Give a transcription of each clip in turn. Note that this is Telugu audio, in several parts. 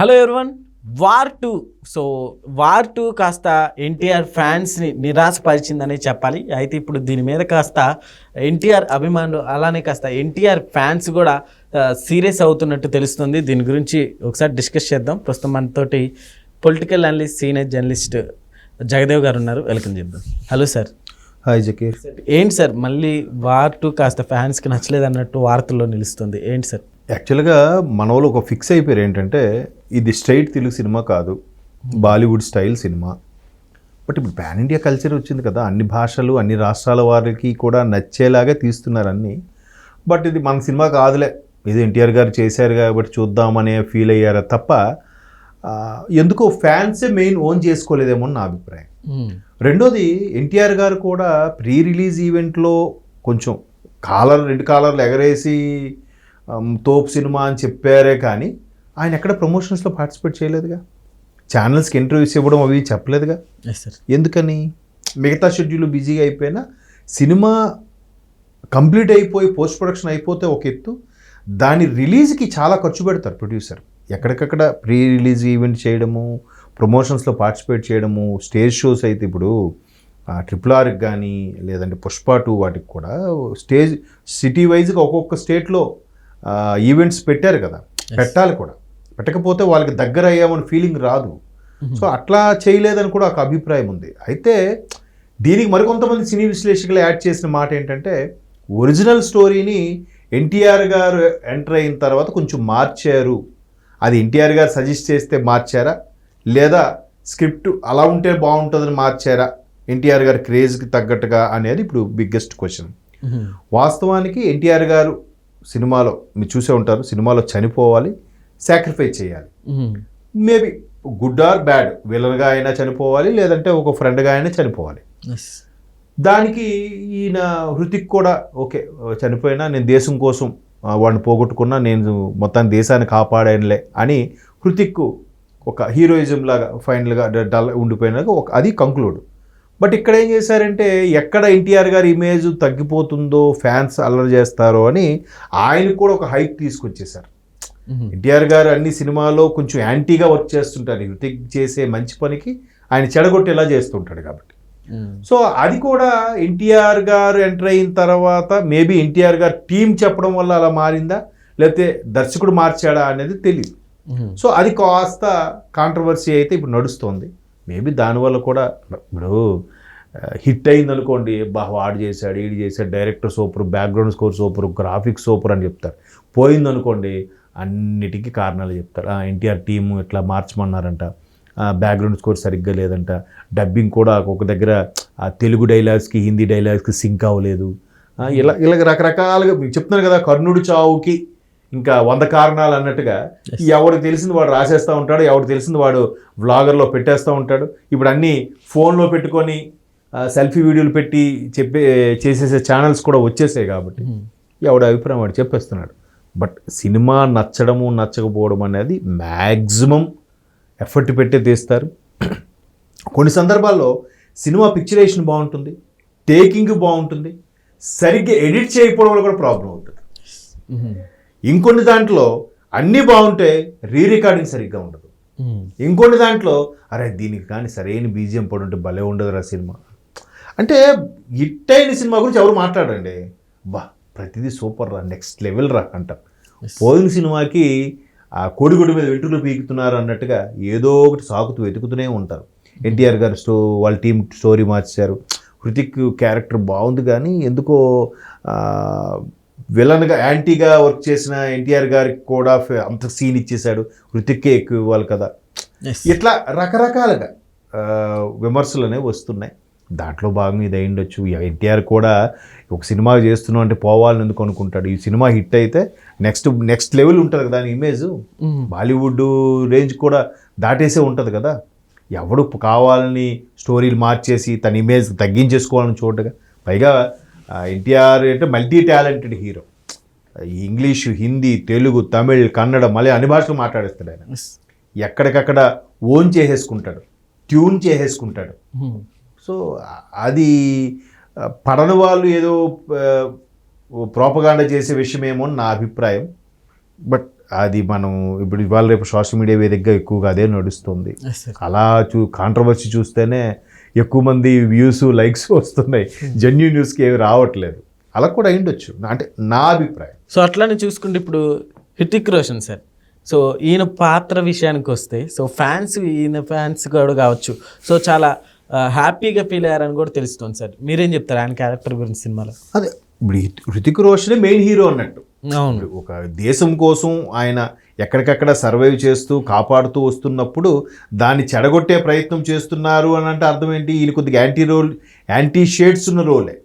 Hello everyone war two so war two కాస్త ఎన్టీఆర్ ఫ్యాన్స్ని నిరాశపరిచిందనే చెప్పాలి. అయితే ఇప్పుడు దీని మీద కాస్త ఎన్టీఆర్ అభిమానులు అలానే కాస్త ఎన్టీఆర్ ఫ్యాన్స్ కూడా సీరియస్ అవుతున్నట్టు తెలుస్తుంది. దీని గురించి ఒకసారి డిస్కస్ చేద్దాం. ప్రస్తుతం మనతోటి political analyst senior journalist Jagadev గారు ఉన్నారు. వెల్కమ్ చేద్దాం హలో సార్ హాయ్ జకీర్ ఏంటి సార్ మళ్ళీ వార్ టూ కాస్త ఫ్యాన్స్కి నచ్చలేదు అన్నట్టు వార్తల్లో నిలుస్తుంది. ఏంటి సార్ యాక్చువల్గా మన వాళ్ళు ఒక ఫిక్స్ అయిపోయారు ఏంటంటే ఇది స్ట్రైట్ తెలుగు సినిమా కాదు బాలీవుడ్ స్టైల్ సినిమా. బట్ ఇప్పుడు పాన్ ఇండియా కల్చర్ వచ్చింది కదా అన్ని భాషలు అన్ని రాష్ట్రాల వారికి కూడా నచ్చేలాగా తీస్తున్నారు అన్నీ బట్ ఇది మన సినిమా కాదులే. ఇది ఎన్టీఆర్ గారు చేశారు కాబట్టి చూద్దామనే ఫీల్ అయ్యారా తప్ప ఎందుకో ఫ్యాన్సే మెయిన్ ఓన్ చేసుకోలేదేమో అని నా అభిప్రాయం. రెండోది ఎన్టీఆర్ గారు కూడా ప్రీ రిలీజ్ ఈవెంట్లో కొంచెం కాలర్ రెండు కాలర్లు ఎగరేసి తోపు సినిమా అని చెప్పారే కానీ ఆయన ఎక్కడ ప్రమోషన్స్లో పార్టిసిపేట్ చేయలేదుగా. ఛానల్స్కి ఇంటర్వ్యూస్ ఇవ్వడం అవి చెప్పలేదుగా. ఎస్ సార్ ఎందుకని? మిగతా షెడ్యూల్ బిజీగా అయిపోయినా సినిమా కంప్లీట్ అయిపోయి పోస్ట్ ప్రొడక్షన్ అయిపోతే ఒక ఎత్తు. దాని రిలీజ్కి చాలా ఖర్చు పెడతారు ప్రొడ్యూసర్ ఎక్కడికక్కడ ప్రీ రిలీజ్ ఈవెంట్ చేయడము ప్రమోషన్స్లో పార్టిసిపేట్ చేయడము స్టేజ్ షోస్ అయితే ఇప్పుడు ట్రిపుల్ ఆర్కి కానీ లేదంటే పుష్ప టూ వాటికి కూడా స్టేజ్ సిటీ వైజ్గా ఒక్కొక్క స్టేట్లో ఈవెంట్స్ పెట్టారు కదా. పెట్టాలి కూడా. పెట్టకపోతే వాళ్ళకి దగ్గర అయ్యామని ఫీలింగ్ రాదు. సో అట్లా చేయలేదని కూడా ఒక అభిప్రాయం ఉంది. అయితే దీనికి మరికొంతమంది సినీ విశ్లేషకులు యాడ్ చేసిన మాట ఏంటంటే ఒరిజినల్ స్టోరీని ఎన్టీఆర్ గారు ఎంటర్ అయిన తర్వాత కొంచెం మార్చారు. అది ఎన్టీఆర్ గారు సజెస్ట్ చేస్తే మార్చారా? లేదా స్క్రిప్ట్ అలా ఉంటే బాగుంటుందని మార్చారా? ఎన్టీఆర్ గారి క్రేజ్కి తగ్గట్టుగా అనేది ఇప్పుడు బిగ్గెస్ట్ క్వశ్చన్ వాస్తవానికి ఎన్టీఆర్ గారు సినిమాలో మీరు చూసే ఉంటారు సినిమాలో చనిపోవాలి సాక్రిఫైస్ చేయాలి. మేబీ గుడ్ ఆర్ బ్యాడ్ విలన్గా అయినా చనిపోవాలి లేదంటే ఒక ఫ్రెండ్గా అయినా చనిపోవాలి. దానికి ఈయన హృతిక్ కూడా ఓకే చనిపోయినా నేను దేశం కోసం వాడిని పోగొట్టుకున్నా నేను మొత్తాన్ని దేశాన్ని కాపాడానులే అని హృతిక్ ఒక హీరోయిజం లాగా ఫైనల్గా డల్ ఉండిపోయినాక ఒక అది కంక్లూడ్ బట్ ఇక్కడ ఏం చేశారంటే ఎక్కడ ఎన్టీఆర్ గారి ఇమేజ్ తగ్గిపోతుందో ఫ్యాన్స్ అల్లరి చేస్తారో అని ఆయనకు కూడా ఒక హైప్ తీసుకొచ్చేసారు ఎన్టీఆర్ గారు అన్ని సినిమాలో కొంచెం యాంటీగా వర్క్ చేస్తుంటారు. హృతిక్ చేసే మంచి పనికి ఆయన చెడగొట్టేలా చేస్తుంటాడు కాబట్టి. సో అది కూడా ఎన్టీఆర్ గారు ఎంటర్ అయిన తర్వాత మేబీ ఎన్టీఆర్ గారు టీం చెప్పడం వల్ల అలా మారిందా? లేకపోతే దర్శకుడు మార్చాడా అనేది తెలియదు సో అది కాస్త కాంట్రవర్సీ అయితే ఇప్పుడు నడుస్తోంది. మేబీ దానివల్ల కూడా ఇప్పుడు హిట్ అయింది అనుకోండి బా వాడు చేశాడు ఈడు చేశాడు director super background score super graphics super అని చెప్తారు. పోయింది అనుకోండి అన్నిటికీ కారణాలు చెప్తారు. ఎన్టీఆర్ టీం ఇట్లా మార్చమన్నారంట బ్యాక్గ్రౌండ్ స్కోర్ సరిగ్గా లేదంట డబ్బింగ్ కూడా ఒక దగ్గర ఆ తెలుగు డైలాగ్స్కి హిందీ డైలాగ్స్కి సింక్ అవ్వలేదు. ఇలా ఇలా రకరకాలుగా మీకు చెప్తున్నాను కదా కర్ణుడు చావుకి ఇంకా వంద కారణాలు అన్నట్టుగా ఎవరికి తెలిసింది వాడు రాసేస్తూ ఉంటాడు ఎవరికి తెలిసింది వాడు వ్లాగర్లో పెట్టేస్తూ ఉంటాడు. ఇప్పుడు అన్నీ ఫోన్లో పెట్టుకొని సెల్ఫీ వీడియోలు పెట్టి చెప్పే చేసేసే ఛానల్స్ కూడా వచ్చేసాయి కాబట్టి ఎవడి అభిప్రాయం వాడు చెప్పేస్తున్నాడు. బట్ సినిమా నచ్చడము నచ్చకపోవడం అనేది మ్యాక్సిమం ఎఫర్ట్ పెట్టే తీస్తారు. కొన్ని సందర్భాల్లో సినిమా పిక్చరేషన్ బాగుంటుంది టేకింగ్ బాగుంటుంది సరిగ్గా ఎడిట్ చేయకపోవడం వల్ల కూడా ప్రాబ్లం అవుతుంది ఇంకొన్ని దాంట్లో అన్నీ బాగుంటే రీ రికార్డింగ్ సరిగ్గా ఉండదు. ఇంకొన్ని దాంట్లో అరే దీనికి కానీ సరైన బీజిఎం పడి ఉంటే భలే ఉండదు రా సినిమా. అంటే హిట్ అయిన సినిమా గురించి ఎవరు మాట్లాడండి? బా ప్రతిదీ సూపర్ రా నెక్స్ట్ లెవెల్ రా అంటారు పోయిన సినిమాకి ఆ కోడిగుడి మీద వెంట్రుకలు పీకుతున్నారు అన్నట్టుగా ఏదో ఒకటి సాకుతూ వెతుకుతూనే ఉంటారు. ఎన్టీఆర్ గారు స్టో వాళ్ళ టీం స్టోరీ మార్చారు. హృతిక్ క్యారెక్టర్ బాగుంది కానీ ఎందుకో విలన్గా యాంటీగా వర్క్ చేసిన ఎన్టీఆర్ గారికి కూడా అంత సీన్ ఇచ్చేశాడు. హృతిక్కే ఎక్కువ ఇవ్వాలి కదా. ఇట్లా రకరకాలుగా విమర్శలు అనేవి వస్తున్నాయి. దాంట్లో భాగంగా ఇది అయిండొచ్చు ఎన్టీఆర్ కూడా ఒక సినిమా చేస్తున్నాం అంటే పోవాలని ఎందుకు అనుకుంటాడు? ఈ సినిమా హిట్ అయితే నెక్స్ట్ నెక్స్ట్ లెవెల్ ఉంటుంది కదా దాని ఇమేజ్. బాలీవుడ్ రేంజ్ కూడా దాటేసే ఉంటుంది కదా. ఎవడు కావాలని స్టోరీలు మార్చేసి తన ఇమేజ్ తగ్గించేసుకోవాలని చూడగా పైగా ఎన్టీఆర్ అంటే multi talented hero. English Hindi Telugu Tamil Kannada మళ్ళీ అన్ని భాషలు మాట్లాడేస్తాడు ఆయన. ఎక్కడికక్కడ ఓన్ చేసేసుకుంటాడు ట్యూన్ చేసేసుకుంటాడు. సో అది పడని వాళ్ళు ఏదో ప్రోపగాండ చేసే విషయమేమో అని నా అభిప్రాయం. బట్ అది మనం ఇప్పుడు ఇవాళ రేపు సోషల్ మీడియా వేదికగా ఎక్కువగా అదే నడుస్తుంది. అలా చూ కాంట్రవర్సీ చూస్తేనే ఎక్కువ మంది వ్యూస్ లైక్స్ వస్తున్నాయి. జెన్యూ న్యూస్కి ఏమి రావట్లేదు. అలా కూడా అయిండొచ్చు అంటే నా అభిప్రాయం. సో అట్లానే చూసుకుంటే ఇప్పుడు హృతిక్ రోషన్ సార్. సో ఈయన పాత్ర విషయానికి వస్తే సో ఫ్యాన్స్ ఈయన ఫ్యాన్స్ కూడా కావచ్చు. సో చాలా హ్యాపీగా ఫీల్ అయ్యారని కూడా తెలుస్తుంది సార్. మీరేం చెప్తారు? ఆయన క్యారెక్టర్ గురించి సినిమాలో? అదే ఇప్పుడు హృతిక్ రోషనే మెయిన్ హీరో అన్నట్టు. అవును. ఒక దేశం కోసం ఆయన ఎక్కడికక్కడ సర్వైవ్ చేస్తూ కాపాడుతూ వస్తున్నప్పుడు దాన్ని చెడగొట్టే ప్రయత్నం చేస్తున్నారు అని అంటే అర్థం ఏంటి? ఈయన కొద్దిగా యాంటీ రోల్ యాంటీ షేడ్స్ ఉన్న రోలే.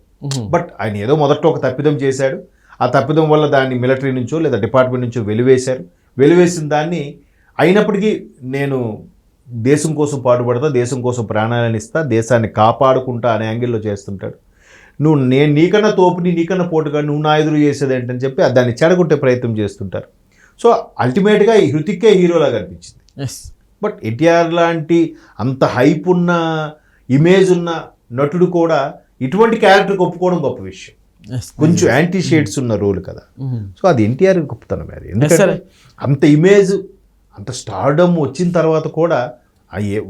బట్ ఆయన ఏదో మొదట్లో ఒక తప్పిదం చేశాడు. ఆ తప్పిదం వల్ల దాన్ని మిలిటరీ నుంచో లేదా డిపార్ట్మెంట్ నుంచో వెలివేశారు. వెలివేసిన దాన్ని అయినప్పటికీ నేను దేశం కోసం పాటుపడతా దేశం కోసం ప్రాణాలను ఇస్తా దేశాన్ని కాపాడుకుంటా అనే యాంగిల్లో చేస్తుంటాడు. నువ్వు నేను నీకన్నా తోపుని నీకన్నా పోటుగా నువ్వు నా ఎదురు చేసేది ఏంటని చెప్పి దాన్ని చెడగొట్టే ప్రయత్నం చేస్తుంటారు. సో అల్టిమేట్గా ఈ హృతిక్కే హీరోలా కనిపించింది. ఎస్ బట్ ఎన్టీఆర్ లాంటి అంత హైప్ ఉన్న ఇమేజ్ ఉన్న నటుడు కూడా ఇటువంటి క్యారెక్టర్కి ఒప్పుకోవడం గొప్ప విషయం. కొంచెం యాంటీ షేడ్స్ ఉన్న రోల్ కదా. సో అది ఎన్టీఆర్ గొప్పతనం అది. ఎందుకంటే అంత ఇమేజ్ అంత స్టార్డమ్ వచ్చిన తర్వాత కూడా ఏ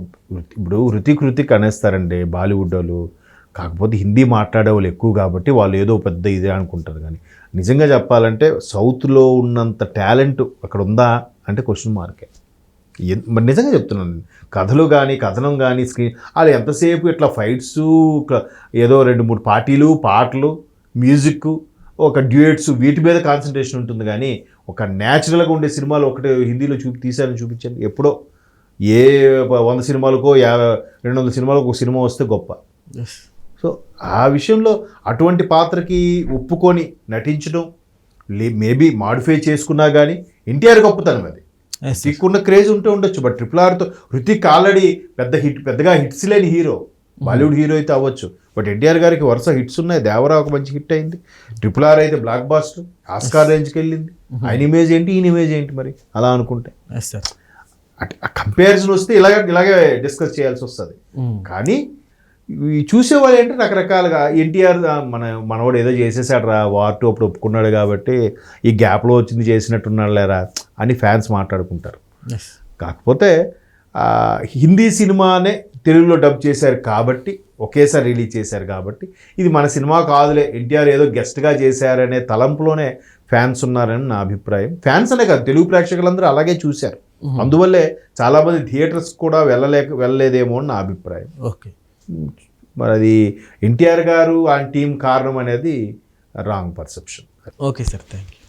ఇప్పుడు హృతిక్ హృతిక్ అనేస్తారండి బాలీవుడ్ వాళ్ళు. కాకపోతే హిందీ మాట్లాడే వాళ్ళు ఎక్కువ కాబట్టి వాళ్ళు ఏదో పెద్ద ఇదే అనుకుంటారు కానీ నిజంగా చెప్పాలంటే సౌత్లో ఉన్నంత టాలెంట్ అక్కడ ఉందా అంటే క్వశ్చన్ మార్కే. మరి నిజంగా చెప్తున్నాను కథలు కానీ కథనం కానీ స్క్రీన్ వాళ్ళు ఎంతసేపు ఇట్లా ఫైట్స్ ఏదో రెండు మూడు పార్టీలు పాటలు మ్యూజిక్ ఒక డ్యూయట్స్ వీటి మీద కాన్సన్ట్రేషన్ ఉంటుంది కానీ ఒక న్యాచురల్గా ఉండే సినిమాలు ఒకటి హిందీలో చూపి తీసారని చూపించండి. ఎప్పుడో ఏ వంద సినిమాలకో యాభై రెండు వందల సినిమాలకు ఒక సినిమా వస్తే గొప్ప. ఎస్ సో ఆ విషయంలో అటువంటి పాత్రకి ఒప్పుకొని నటించడం మేబీ మాడిఫై చేసుకున్నా కానీ ఎన్టీఆర్ గొప్పతనం అది. ఎస్ హిట్కున్న క్రేజ్ ఉంటే ఉండొచ్చు బట్ ట్రిపుల్ ఆర్తో హృతిక్ ఆల్రెడీ పెద్ద హిట్ పెద్దగా హిట్స్ లేని హీరో. బాలీవుడ్ హీరో అయితే అవ్వచ్చు. బట్ ఎన్టీఆర్ గారికి వరుస హిట్స్ ఉన్నాయి. దేవరా ఒక మంచి హిట్ అయింది. ట్రిపుల్ ఆర్ అయితే బ్లాక్ బాస్టర్ ఆస్కార్ రేంజ్కి వెళ్ళింది. ఆయన ఇమేజ్ ఏంటి ఈయన ఇమేజ్ ఏంటి మరి? అలా అనుకుంటే. కంపారిజన్ వస్తే ఇలాగే ఇలాగే డిస్కస్ చేయాల్సి వస్తుంది. కానీ చూసేవాళ్ళు ఏంటి రకరకాలుగా ఎన్టీఆర్ మన మనవాడు ఏదో చేసేసాడు రా వార్ టూ అప్పుడు ఒప్పుకున్నాడు కాబట్టి ఈ గ్యాప్లో వచ్చింది చేసినట్టున్నాడు లేరా అని ఫ్యాన్స్ మాట్లాడుకుంటారు. కాకపోతే హిందీ సినిమానే తెలుగులో డబ్ చేశారు కాబట్టి ఒకేసారి రిలీజ్ చేశారు కాబట్టి ఇది మన సినిమా కాదులే ఎన్టీఆర్ ఏదో గెస్ట్గా చేశారనే తలంపులోనే ఫ్యాన్స్ ఉన్నారని నా అభిప్రాయం. ఫ్యాన్స్ అనే కాదు తెలుగు ప్రేక్షకులందరూ అలాగే చూశారు. అందువల్లే చాలామంది థియేటర్స్ కూడా వెళ్ళలేక వెళ్ళలేదేమో అని నా అభిప్రాయం. ఓకే మరి అది ఎన్టీఆర్ గారు ఆ టీం కారణం అనేది wrong perception. Okay sir thank you